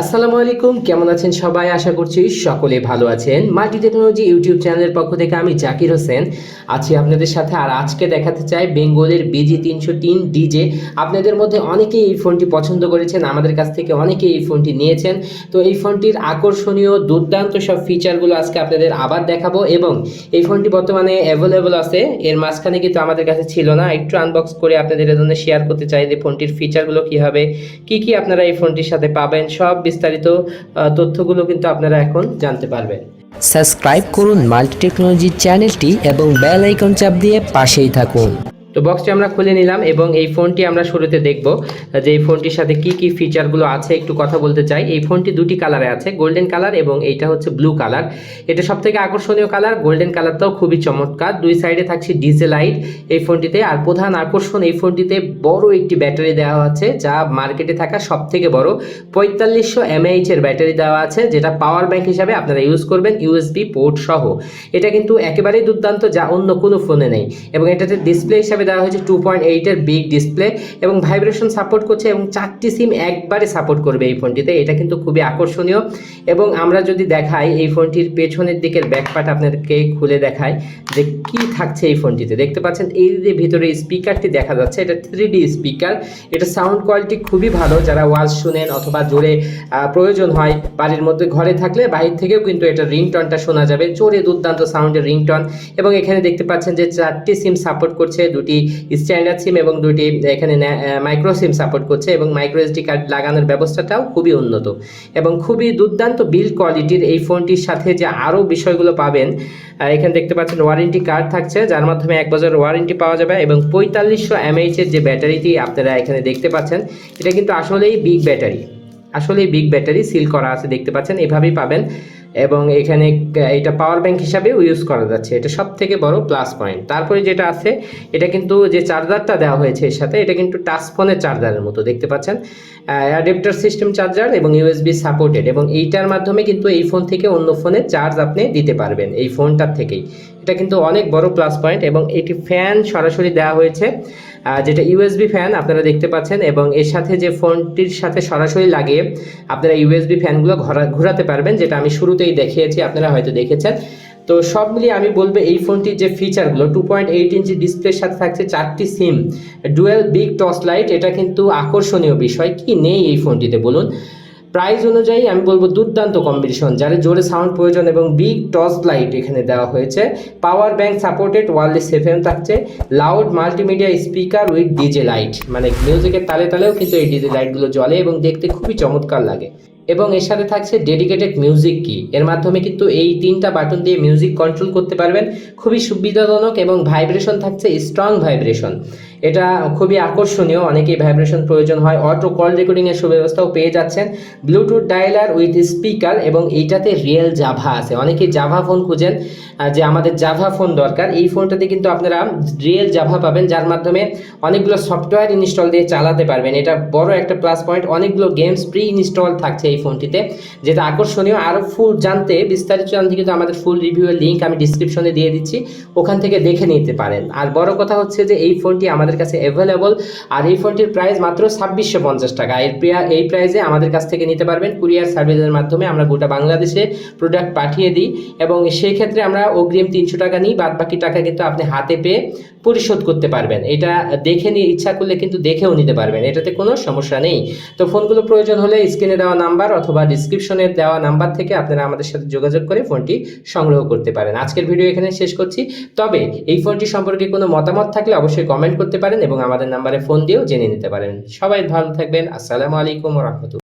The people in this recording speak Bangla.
আসসালামু আলাইকুম, কেমন আছেন সবাই? আশা করছি সকলে ভালো আছেন। মাল্টি টেকনোলজি ইউটিউব চ্যানেলের পক্ষ থেকে আমি জাকির হোসেন। আছি আপনাদের সাথে আর আজকে দেখাতে চাই বেঙ্গলের বিজি তিনশো তিন ডিজে। আপনাদের মধ্যে অনেকেই এই ফোনটি পছন্দ করেছেন, আমাদের কাছ থেকে অনেকেই এই ফোনটি নিয়েছেন। তো এই ফোনটির আকর্ষণীয়, দুর্দান্ত সব ফিচারগুলো আজকে আপনাদের আবার দেখাবো এবং এই ফোনটি বর্তমানে অ্যাভেলেবল আছে। এর মাঝখানে কিন্তু আমাদের কাছে ছিল না। একটু আনবক্স করে আপনাদের জন্য শেয়ার করতে চাই যে ফোনটির ফিচারগুলো কী হবে, কি কি আপনারা এই ফোনটির সাথে পাবেন, সব বিস্তারিত তথ্যগুলো কিন্তু আপনারা এখন জানতে পারবেন। সাবস্ক্রাইব করুন মাল্টি টেকনোলজি চ্যানেলটি এবং বেল আইকন চাপ দিয়ে পাশেই থাকুন। তো বক্সটি আমরা খুলে নিলাম এবং এই ফোনটি আমরা শুরুতে দেখব যে এই ফোনটির সাথে কি কি ফিচারগুলো আছে, একটু কথা বলতে চাই। এই ফোনটি দুটি কালারে আছে গোল্ডেন কালার এবং এইটা হচ্ছে ব্লু কালার এটা সব থেকে আকর্ষণীয় কালার গোল্ডেন কালারটাও খুবই চমৎকার। দুই সাইডে থাকছে ডিজে লাইট এই ফোনটিতে আর প্রধান আকর্ষণ এই ফোনটিতে বড় একটি ব্যাটারি দেওয়া আছে, যা মার্কেটে থাকা সব থেকে বড়। পঁয়তাল্লিশশো এমএইচ এর ব্যাটারি দেওয়া আছে, যেটা পাওয়ার ব্যাংক হিসাবে আপনারা ইউজ করবেন ইউএসবি পোর্ট সহ। এটা কিন্তু একেবারেই দুর্দান্ত, যা অন্য কোনো ফোনে নেই। এবং এটাতে ডিসপ্লে হিসাবে দেওয়া হয়েছে টু পয়েন্ট এইটের বিগ ডিসপ্লে এবং ভাইব্রেশন সাপোর্ট করছে এবং চারটি সিম একবারে সাপোর্ট করবে এই ফোনটিতে। এটা কিন্তু খুবই আকর্ষণীয়। এবং আমরা যদি দেখাই এই ফোনটির পেছনের দিকের ব্যাকপার্ট আপনাদেরকে খুলে দেখায় যে কি থাকছে এই ফোনটিতে। দেখতে পাচ্ছেন, এই যে ভিতরে স্পিকারটি দেখা যাচ্ছে, এটা থ্রি স্পিকার এটা সাউন্ড কোয়ালিটি খুবই ভালো। যারা ওয়াজ শুনেন অথবা জোরে প্রয়োজন হয় বাড়ির মধ্যে ঘরে থাকলে বাইরে থেকেও কিন্তু এটা রিংটনটা শোনা যাবে। জোরে দুর্দান্ত সাউন্ডের রিংটন এবং এখানে দেখতে পাচ্ছেন যে চারটি সিম সাপোর্ট করছে, দুটি স্ট্যান্ডার্ড সিম এবং দুটি এখানে মাইক্রো সিম সাপোর্ট করছে এবং মাইক্রো এসডি কার্ড লাগানোর ব্যবস্থাটাও খুবই উন্নত। এবং খুবই দুর্দান্ত বিল্ড কোয়ালিটির এই ফোনটির সাথে যে আরও বিষয়গুলো পাবেন এখানে দেখতে পাচ্ছেন ওয়ারেন্টি কার্ড থাকছে, যার মাধ্যমে এক বছর ওয়ারেন্টি পাওয়া যাবে এবং পঁয়তাল্লিশশো এমএইচ এর যে ব্যাটারিটি আপনারা এখানে দেখতে পাচ্ছেন, এটা কিন্তু আসলেই বিগ ব্যাটারি আসলেই বিগ ব্যাটারি সিল করা আছে, দেখতে পাচ্ছেন, এভাবেই পাবেন। এবং এখানে এটা পাওয়ার ব্যাংক হিসাবেও ইউজ করা যাচ্ছে। এটা সব থেকে বড় প্লাস পয়েন্ট তারপরে যেটা আছে, এটা কিন্তু যে চার্জারটা দেওয়া হয়েছে এর সাথে, এটা কিন্তু টাচ ফোনের চার্জারের মতো, দেখতে পাচ্ছেন? অ্যাডাপ্টার সিস্টেম চার্জার এবং ইউএসবি সাপোর্টেড এবং এইটার মাধ্যমে কিন্তু এই ফোন থেকে অন্য ফোনে চার্জ আপনি দিতে পারবেন, এই ফোনটার থেকেই। এটা কিন্তু অনেক বড় প্লাস পয়েন্ট এবং এটি ফ্যান সরাসরি দেওয়া হয়েছে যেটা ইউএসবি ফ্যান আপনারা দেখতে পাচ্ছেন এবং এর সাথে যে ফোনটির সাথে সরাসরি লাগিয়ে আপনারা ইউএসবি ফ্যানগুলো ঘোরা ঘোরাতে পারবেন, যেটা আমি শুরুতেই দেখিয়েছি, আপনারা হয়তো দেখেছেন। তো সব মিলিয়ে আমি বলব এই ফোনটির যে ফিচারগুলো টু পয়েন্ট এইট ইঞ্চি ডিসপ্লের সাথে থাকছে চারটি SIM dual big torch light এটা কিন্তু আকর্ষণীয় বিষয়, কি নেই এই ফোনটিতে বলুন। প্রাইস অনুযায়ী আমি বলব দুর্দান্ত কম্বিনেশন যার জোরে সাউন্ড প্রয়োজন এবং বিগ টর্চ লাইট এখানে দেওয়া হয়েছে। Power bank supported wireless FM থাকছে loud multimedia speaker with DJ light মানে মিউজিকের তালে তালেও কিন্তু এই ডিজে লাইটগুলো জ্বলে এবং দেখতে খুবই চমৎকার লাগে। এবং এর সাথে থাকছে ডেডিকেটেড মিউজিক কি এর মাধ্যমে কিন্তু এই তিনটা বাটন দিয়ে মিউজিক কন্ট্রোল করতে পারবেন। খুবই সুবিধাজনক এবং ভাইব্রেশন থাকছে স্ট্রং ভাইব্রেশন এটা খুবই আকর্ষণীয়। অনেকেই ভাইব্রেশন প্রয়োজন হয়। অটো কল রেকর্ডিংয়ের সুব্যবস্থাও পেয়ে যাচ্ছেন। ব্লুটুথ ডায়ালার উইথ স্পিকার এবং এইটাতে রিয়েল জাভা আছে। অনেকেই জাভা ফোন খুঁজেন যে আমাদের জাভা ফোন দরকার। এই ফোনটাতে কিন্তু আপনারা রিয়েল জাভা পাবেন, যার মাধ্যমে অনেকগুলো সফটওয়্যার ইনস্টল দিয়ে চালাতে পারবেন। এটা বড় একটা প্লাস পয়েন্ট অনেকগুলো গেমস প্রি ইনস্টল থাকছে এই ফোনটিতে। যেটা আকর্ষণীয় আরও ফুল জানতে বিস্তারিত জানতে কিন্তু আমাদের ফুল রিভিউয়ের লিঙ্ক আমি ডিসক্রিপশনে দিয়ে দিচ্ছি। ওখান থেকে দেখে নিতে পারেন। আর বড় কথা হচ্ছে যে এই ফোনটি আমাদের কাছে অ্যাভেলেবল আর এই ফোনটির প্রাইস মাত্র ছাব্বিশশো পঞ্চাশ টাকা। এর এই প্রাইসে আমাদের কাছ থেকে নিতে পারবেন কুরিয়ার সার্ভিসের মাধ্যমে। আমরা গোটা বাংলাদেশে প্রোডাক্ট পাঠিয়ে দিই এবং সেই ক্ষেত্রে আমরা অগ্রিম তিনশো টাকা নিই বাদ বাকি টাকা কিন্তু আপনি হাতে পেয়ে পরিশোধ করতে পারবেন। এটা দেখে নিয়ে ইচ্ছা করলে কিন্তু দেখেও নিতে পারবেন। এটাতে কোনো সমস্যা নেই। তো ফোনগুলো প্রয়োজন হলে স্ক্রিনে দেওয়া নাম্বার অথবা ডিসক্রিপশনে দেওয়া নাম্বার থেকে আপনারা আমাদের সাথে যোগাযোগ করে ফোনটি সংগ্রহ করতে পারেন। আজকের ভিডিও এখানে শেষ করছি। তবে এই ফোনটি সম্পর্কে কোনো মতামত থাকলে অবশ্যই কমেন্ট করতে পারেন এবং আমাদের নাম্বারে ফোন দিয়েও জেনে নিতে পারেন। সবাই ভালো থাকবেন। আসসালামু আলাইকুম রহমতুল্লাহ।